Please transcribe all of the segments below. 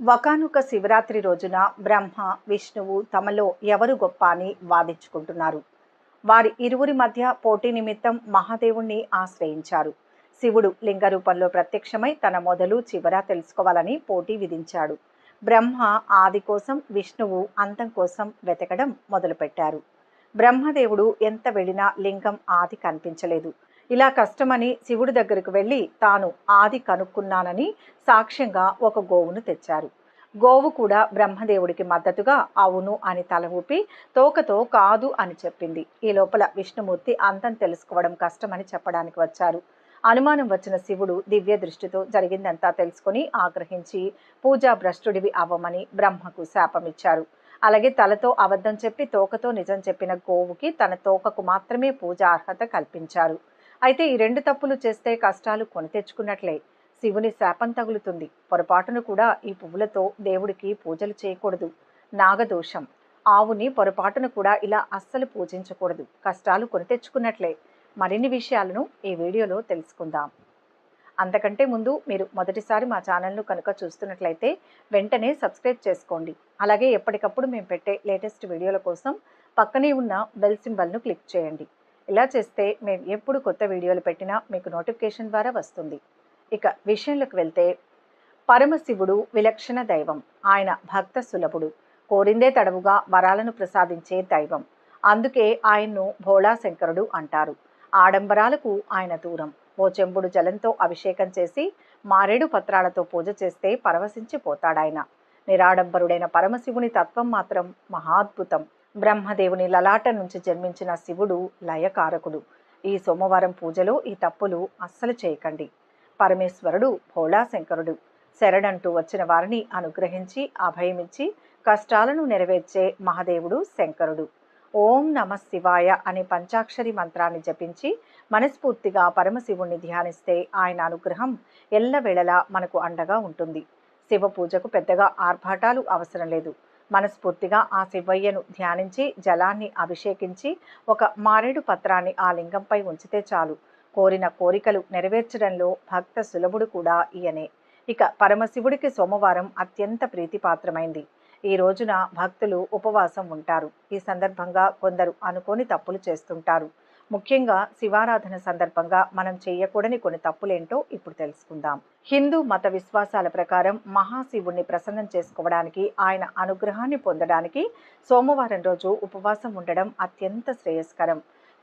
వకానుక శివరాత్రి రోజున బ్రహ్మ విష్ణువు తమలో ఎవరు గొప్ప అని వాదించుకుంటున్నారు. వారి ఇరువురి మధ్య పోటీ నిమిత్తం మహాదేవుణ్ణి ఆశ్రయించారు. శివుడు లింగ రూపంలో ప్రత్యక్షమై తన మొదలు చివర తెలుసుకోవాలని పోటీ విధించాడు. బ్రహ్మ ఆది కోసం విష్ణువు అంతం కోసం వెతకడం మొదలుపెట్టారు. బ్రహ్మదేవుడు ఎంత వెళ్ళినా లింగం ఆది కనిపించలేదు. ఇలా కష్టమని శివుడి దగ్గరకు వెళ్ళి తాను ఆది కనుక్కున్నానని సాక్ష్యంగా ఒక గోవును తెచ్చారు. గోవు కూడా బ్రహ్మదేవుడికి మద్దతుగా అవును అని తల ఊపి తోకతో కాదు అని చెప్పింది. ఈ లోపల విష్ణుమూర్తి అంతం తెలుసుకోవడం కష్టమని చెప్పడానికి వచ్చారు. అనుమానం వచ్చిన శివుడు దివ్య దృష్టితో జరిగిందంతా తెలుసుకొని ఆగ్రహించి పూజా భ్రష్టుడివి అవ్వమని బ్రహ్మకు శాపమిచ్చారు. అలాగే తలతో అబద్ధం చెప్పి తోకతో నిజం చెప్పిన గోవుకి తన తోకకు మాత్రమే పూజ అర్హత కల్పించారు. అయితే ఈ రెండు తప్పులు చేస్తే కష్టాలు కొని తెచ్చుకున్నట్లే. శివుని శాపం తగులుతుంది. పొరపాటును కూడా ఈ పువ్వులతో దేవుడికి పూజలు చేయకూడదు. నాగదోషం. ఆవుని పొరపాటును కూడా ఇలా అస్సలు పూజించకూడదు. కష్టాలు కొని తెచ్చుకున్నట్లే. మరిన్ని విషయాలను ఈ వీడియోలో తెలుసుకుందాం. అంతకంటే ముందు మీరు మొదటిసారి మా ఛానల్ను కనుక చూస్తున్నట్లయితే వెంటనే సబ్స్క్రైబ్ చేసుకోండి. అలాగే ఎప్పటికప్పుడు మేము పెట్టే లేటెస్ట్ వీడియోల కోసం పక్కనే ఉన్న బెల్ సింబల్ను క్లిక్ చేయండి. ఇలా చేస్తే మేము ఎప్పుడు కొత్త వీడియోలు పెట్టినా మీకు నోటిఫికేషన్ ద్వారా వస్తుంది. ఇక విషయంలోకి వెళ్తే పరమశివుడు విలక్షణ దైవం. ఆయన భక్త సులభుడు. కోరిందే తడవుగా వరాలను ప్రసాదించే దైవం. అందుకే ఆయన్ను భోళా శంకరుడు అంటారు. ఆడంబరాలకు ఆయన దూరం. ఓ చెంబుడు జలంతో అభిషేకం చేసి మారేడు పత్రాలతో పూజ చేస్తే పరవశించిపోతాడాయన. నిరాడంబరుడైన పరమశివుని తత్వం మాత్రం మహాద్భుతం. బ్రహ్మదేవుని లలాట నుంచి జన్మించిన శివుడు లయకారకుడు. ఈ సోమవారం పూజలో ఈ తప్పులు అస్సలు చేయకండి. పరమేశ్వరుడు భోళాశంకరుడు. శరణంటూ వచ్చిన వారిని అనుగ్రహించి అభయమిచ్చి కష్టాలను నెరవేర్చే మహాదేవుడు శంకరుడు. ఓం నమ శివాయ అనే పంచాక్షరి మంత్రాన్ని జపించి మనస్ఫూర్తిగా పరమశివుణ్ణి ధ్యానిస్తే ఆయన అనుగ్రహం ఎల్లవేళలా మనకు అండగా ఉంటుంది. శివ పూజకు పెద్దగా ఆర్భాటాలు అవసరం లేదు. మనస్ఫూర్తిగా ఆ శివయ్యను ధ్యానించి జలాన్ని అభిషేకించి ఒక మారేడు పత్రాన్ని ఆ లింగంపై ఉంచితే చాలు. కోరిన కోరికలు నెరవేర్చడంలో భక్త సులభుడు కూడా ఈయనే. ఇక పరమశివుడికి సోమవారం అత్యంత ప్రీతిపాత్రమైంది. ఈ రోజున భక్తులు ఉపవాసం ఉంటారు. ఈ సందర్భంగా కొందరు అనుకోని తప్పులు చేస్తుంటారు. ముఖ్యంగా శివారాధన సందర్భంగా మనం చేయకూడని కొన్ని తప్పులేంటో ఇప్పుడు తెలుసుకుందాం. హిందూ మత విశ్వాసాల ప్రకారం మహాశివుణ్ణి ప్రసన్నం చేసుకోవడానికి ఆయన అనుగ్రహాన్ని పొందడానికి సోమవారం రోజు ఉపవాసం ఉండడం అత్యంత శ్రేయస్కరం.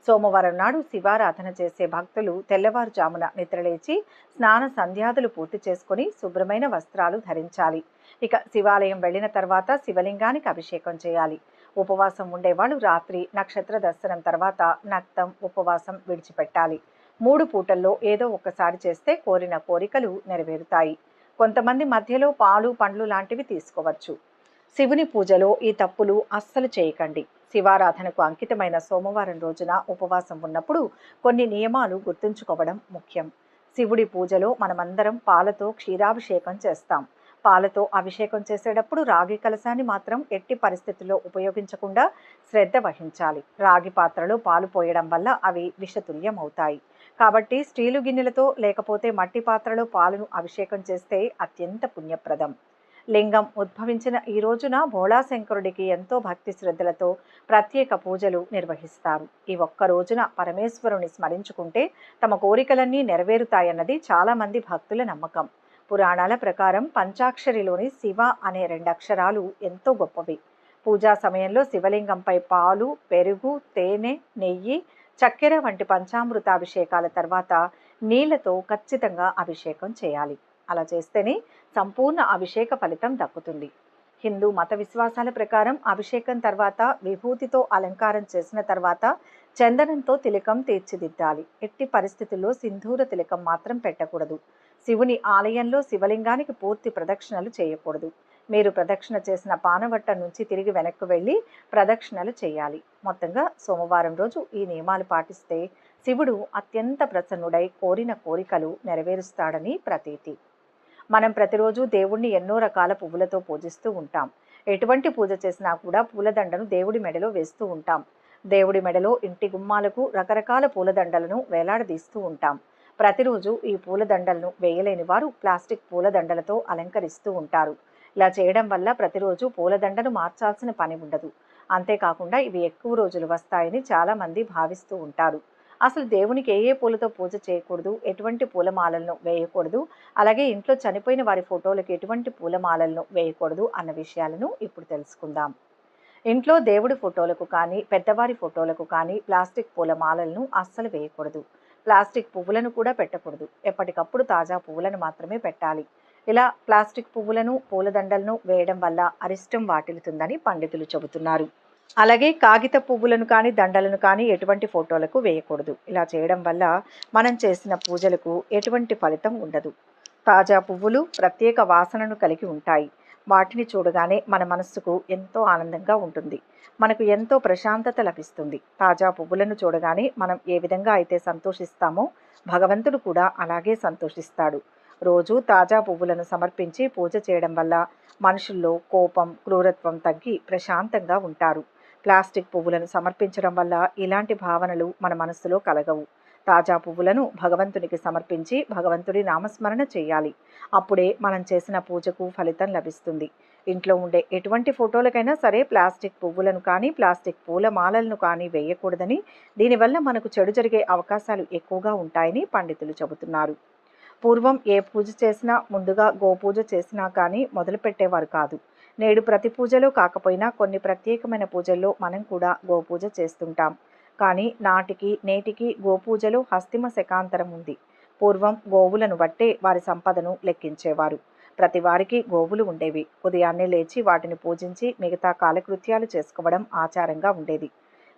సోమవారం నాడు శివారాధన చేసే భక్తులు తెల్లవారుజామున నిద్రలేచి స్నాన సంధ్యాదులు పూర్తి చేసుకుని శుభ్రమైన వస్త్రాలు ధరించాలి. ఇక శివాలయం వెళ్ళిన తర్వాత శివలింగానికి అభిషేకం చేయాలి. ఉపవాసం ఉండేవాళ్ళు. రాత్రి నక్షత్ర దర్శనం తర్వాత నక్తం ఉపవాసం విడిచిపెట్టాలి. మూడు పూటల్లో ఏదో ఒక్కసారి చేస్తే కోరిన కోరికలు నెరవేరుతాయి. కొంతమంది మధ్యలో పాలు పండ్లు లాంటివి తీసుకోవచ్చు. శివుని పూజలో ఈ తప్పులు అస్సలు చేయకండి. శివారాధనకు అంకితమైన సోమవారం రోజున ఉపవాసం ఉన్నప్పుడు కొన్ని నియమాలు గుర్తుంచుకోవడం ముఖ్యం. శివుడి పూజలో మనమందరం పాలతో క్షీరాభిషేకం చేస్తాం. పాలతో అభిషేకం చేసేటప్పుడు రాగి కలశాన్ని మాత్రం ఎట్టి పరిస్థితుల్లో ఉపయోగించకుండా శ్రద్ధ వహించాలి. రాగి పాత్రలో పాలు పోయడం వల్ల అవి విషతుల్యం అవుతాయి కాబట్టి స్టీలు గిన్నెలతో లేకపోతే మట్టి పాత్రలో పాలను అభిషేకం చేస్తే అత్యంత పుణ్యప్రదం. లింగం ఉద్భవించిన ఈ రోజున భోళాశంకరుడికి ఎంతో భక్తి శ్రద్ధలతో ప్రత్యేక పూజలు నిర్వహిస్తారు. ఈ ఒక్క రోజున పరమేశ్వరుని స్మరించుకుంటే తమ కోరికలన్నీ నెరవేరుతాయన్నది చాలామంది భక్తుల నమ్మకం. పురాణాల ప్రకారం పంచాక్షరిలోని శివ అనే రెండు అక్షరాలు ఎంతో గొప్పవి. పూజా సమయంలో శివలింగంపై పాలు పెరుగు తేనె నెయ్యి చక్కెర వంటి పంచామృతాభిషేకాల తర్వాత నీళ్ళతో ఖచ్చితంగా అభిషేకం చేయాలి. అలా చేస్తేనే సంపూర్ణ అభిషేక ఫలితం దక్కుతుంది. హిందూ మత విశ్వాసాల ప్రకారం అభిషేకం తర్వాత విభూతితో అలంకారం చేసిన తర్వాత చందనంతో తిలకం తీర్చిదిద్దాలి. ఎట్టి పరిస్థితుల్లో సింధూర తిలకం మాత్రం పెట్టకూడదు. శివుని ఆలయంలో శివలింగానికి పూర్తి ప్రదక్షిణలు చేయకూడదు. మీరు ప్రదక్షిణ చేసిన పానవట్ట నుంచి తిరిగి వెనక్కు వెళ్ళి ప్రదక్షిణలు చేయాలి. మొత్తంగా సోమవారం రోజు ఈ నియమాలు పాటిస్తే శివుడు అత్యంత ప్రసన్నుడై కోరిన కోరికలు నెరవేరుస్తాడని ప్రతీతి. మనం ప్రతిరోజు దేవుణ్ణి ఎన్నో రకాల పువ్వులతో పూజిస్తూ ఉంటాం. ఎటువంటి పూజ చేసినా కూడా పూలదండను దేవుడి మెడలో వేస్తూ ఉంటాం. దేవుడి మెడలో ఇంటి గుమ్మాలకు రకరకాల పూలదండలను వేలాడదీస్తూ ఉంటాం. ప్రతిరోజు ఈ పూలదండలను వేయలేని వారు ప్లాస్టిక్ పూలదండలతో అలంకరిస్తూ ఉంటారు. ఇలా చేయడం వల్ల ప్రతిరోజు పూలదండను మార్చాల్సిన పని ఉండదు. అంతేకాకుండా ఇవి ఎక్కువ రోజులు వస్తాయని చాలామంది భావిస్తూ ఉంటారు. అసలు దేవునికి ఏ ఏ పూలతో పూజ చేయకూడదు ఎటువంటి పూలమాలలను వేయకూడదు అలాగే ఇంట్లో చనిపోయిన వారి ఫోటోలకు ఎటువంటి పూలమాలలను వేయకూడదు అన్న విషయాలను ఇప్పుడు తెలుసుకుందాం. ఇంట్లో దేవుడి ఫోటోలకు కానీ పెద్దవారి ఫోటోలకు కానీ ప్లాస్టిక్ పూలమాలలను అస్సలు వేయకూడదు. ప్లాస్టిక్ పువ్వులను కూడా పెట్టకూడదు. ఎప్పటికప్పుడు తాజా పువ్వులను మాత్రమే పెట్టాలి. ఇలా ప్లాస్టిక్ పువ్వులను పూలదండలను వేయడం వల్ల అరిష్టం వాటిల్లుతుందని పండితులు చెబుతున్నారు. అలాగే కాగిత పువ్వులను కానీ దండలను కానీ ఎటువంటి ఫోటోలకు వేయకూడదు. ఇలా చేయడం వల్ల మనం చేసిన పూజలకు ఎటువంటి ఫలితం ఉండదు. తాజా పువ్వులు ప్రత్యేక వాసనను కలిగి ఉంటాయి. వాటిని చూడగానే మన మనస్సుకు ఎంతో ఆనందంగా ఉంటుంది. మనకు ఎంతో ప్రశాంతత లభిస్తుంది. తాజా పువ్వులను చూడగానే మనం ఏ విధంగా అయితే సంతోషిస్తామో భగవంతుడు కూడా అలాగే సంతోషిస్తాడు. రోజు తాజా పువ్వులను సమర్పించి పూజ చేయడం వల్ల మనుషుల్లో కోపం క్రూరత్వం తగ్గి ప్రశాంతంగా ఉంటారు. ప్లాస్టిక్ పువ్వులను సమర్పించడం వల్ల ఇలాంటి భావనలు మన మనస్సులో కలగవు. తాజా పువ్వులను భగవంతునికి సమర్పించి భగవంతుడి నామస్మరణ చేయాలి. అప్పుడే మనం చేసిన పూజకు ఫలితం లభిస్తుంది. ఇంట్లో ఉండే ఎటువంటి ఫోటోలకైనా సరే ప్లాస్టిక్ పువ్వులను కానీ ప్లాస్టిక్ పూల మాలలను కానీ వేయకూడదని దీనివల్ల మనకు చెడు జరిగే అవకాశాలు ఎక్కువగా ఉంటాయని పండితులు చెబుతున్నారు. పూర్వం ఏ పూజ చేసినా ముందుగా గోపూజ చేసినా కానీ మొదలుపెట్టేవారు కాదు. నేడు ప్రతి పూజలో కాకపోయినా కొన్ని ప్రత్యేకమైన పూజల్లో మనం కూడా గోపూజ చేస్తుంటాం. కానీ నాటికి నేటికి గోపూజలో హస్తిమ శకాంతరం ఉంది. పూర్వం గోవులను బట్టే వారి సంపదను లెక్కించేవారు. ప్రతి వారికి గోవులు ఉండేవి. ఉదయాన్నే లేచి వాటిని పూజించి మిగతా కాలకృత్యాలు చేసుకోవడం ఆచారంగా ఉండేది.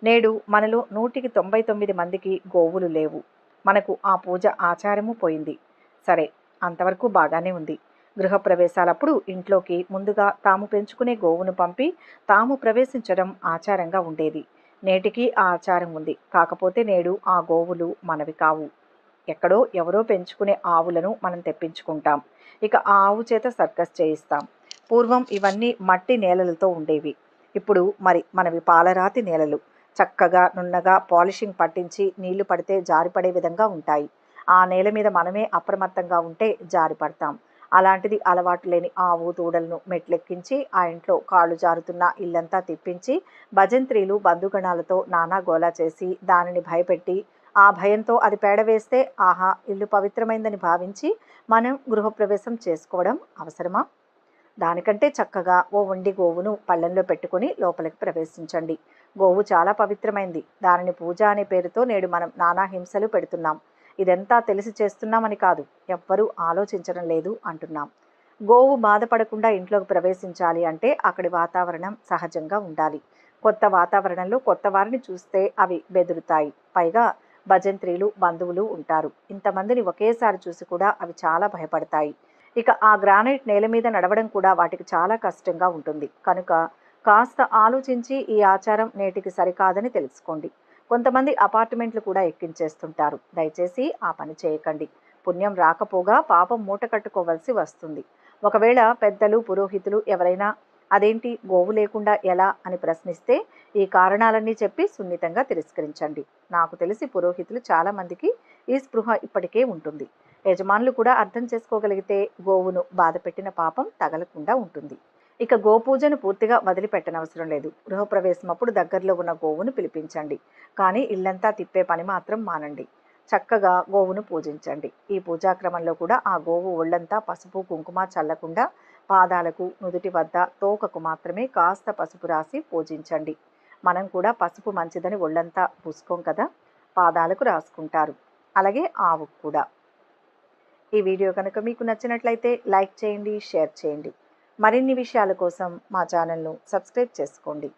నేడు మనలో నూటికి తొంభై తొమ్మిది మందికి గోవులు లేవు. మనకు ఆ పూజ ఆచారము పోయింది. సరే అంతవరకు బాగానే ఉంది. గృహప్రవేశాలప్పుడు ఇంట్లోకి ముందుగా తాము పెంచుకునే గోవును పంపి తాము ప్రవేశించడం ఆచారంగా ఉండేది. నేటికి ఆ ఆచారం ఉంది. కాకపోతే నేడు ఆ గోవులు మనవి కావు. ఎక్కడో ఎవరో పెంచుకునే ఆవులను మనం తెప్పించుకుంటాం. ఇక ఆ ఆవు చేత సర్కస్ చేయిస్తాం. పూర్వం ఇవన్నీ మట్టి నేలలతో ఉండేవి. ఇప్పుడు మరి మనవి పాలరాతి నేలలు. చక్కగా నున్నగా పాలిషింగ్ పట్టించి నీళ్ళు పడితే జారిపడే విధంగా ఉంటాయి. ఆ నేల మీద మనమే అప్రమత్తంగా ఉంటే జారిపడతాం. అలాంటిది అలవాటు లేని ఆవు దూడలను మెట్లెక్కించి ఆ ఇంట్లో కాళ్ళు జారుతున్న ఇల్లంతా తిప్పించి భజంత్రీలు బంధుగణాలతో నానా గోలా చేసి దానిని భయపెట్టి ఆ భయంతో అది పేడ వేస్తే ఆహా ఇల్లు పవిత్రమైందని భావించి మనం గృహప్రవేశం చేసుకోవడం అవసరమా? దానికంటే చక్కగా ఓ వండి గోవును పళ్ళెంలో పెట్టుకుని లోపలికి ప్రవేశించండి. గోవు చాలా పవిత్రమైంది. దానిని పూజ అనే పేరుతో నేడు మనం నానా హింసలు పెడుతున్నాం. ఇదంతా తెలిసి చేస్తున్నామని కాదు ఎవ్వరూ ఆలోచించడం లేదు అంటున్నాం. గోవు బాధపడకుండా ఇంట్లోకి ప్రవేశించాలి అంటే అక్కడి వాతావరణం సహజంగా ఉండాలి. కొత్త వాతావరణంలో కొత్త వారిని చూస్తే అవి బెదురుతాయి. పైగా భజంత్రీలు బంధువులు ఉంటారు. ఇంతమందిని ఒకేసారి చూసి కూడా అవి చాలా భయపడతాయి. ఇక ఆ గ్రానైట్ నేల మీద నడవడం కూడా వాటికి చాలా కష్టంగా ఉంటుంది. కనుక కాస్త ఆలోచించి ఈ ఆచారం నేటికి సరికాదని తెలుసుకోండి. కొంతమంది అపార్ట్మెంట్లు కూడా ఎక్కించేస్తుంటారు. దయచేసి ఆ పని చేయకండి. పుణ్యం రాకపోగా పాపం మూట కట్టుకోవలసి వస్తుంది. ఒకవేళ పెద్దలు పురోహితులు ఎవరైనా అదేంటి గోవు లేకుండా ఎలా అని ప్రశ్నిస్తే ఈ కారణాలన్నీ చెప్పి సున్నితంగా తిరస్కరించండి. నాకు తెలిసి పురోహితులు చాలామందికి ఈ స్పృహ ఇప్పటికే ఉంటుంది. యజమానులు కూడా అర్థం చేసుకోగలిగితే గోవును బాధ పెట్టిన పాపం తగలకుండా ఉంటుంది. ఇక గోపూజను పూర్తిగా వదిలిపెట్టనవసరం లేదు. గృహప్రవేశం అప్పుడు దగ్గరలో ఉన్న గోవును పిలిపించండి. కానీ ఇల్లంతా తిప్పే పని మాత్రం మానండి. చక్కగా గోవును పూజించండి. ఈ పూజాక్రమంలో కూడా ఆ గోవు ఒళ్ళంతా పసుపు కుంకుమ చల్లకుండా పాదాలకు నుదుటి వద్ద తోకకు మాత్రమే కాస్త పసుపు రాసి పూజించండి. మనం కూడా పసుపు మంచిదని ఒళ్ళంతా పూసుకోం కదా? పాదాలకు రాసుకుంటారు. అలాగే ఆవుకు కూడా. ఈ వీడియో కనుక మీకు నచ్చినట్లయితే లైక్ చేయండి షేర్ చేయండి. మరిన్ని విషయాల కోసం మా ఛానల్ను సబ్స్క్రైబ్ చేసుకోండి.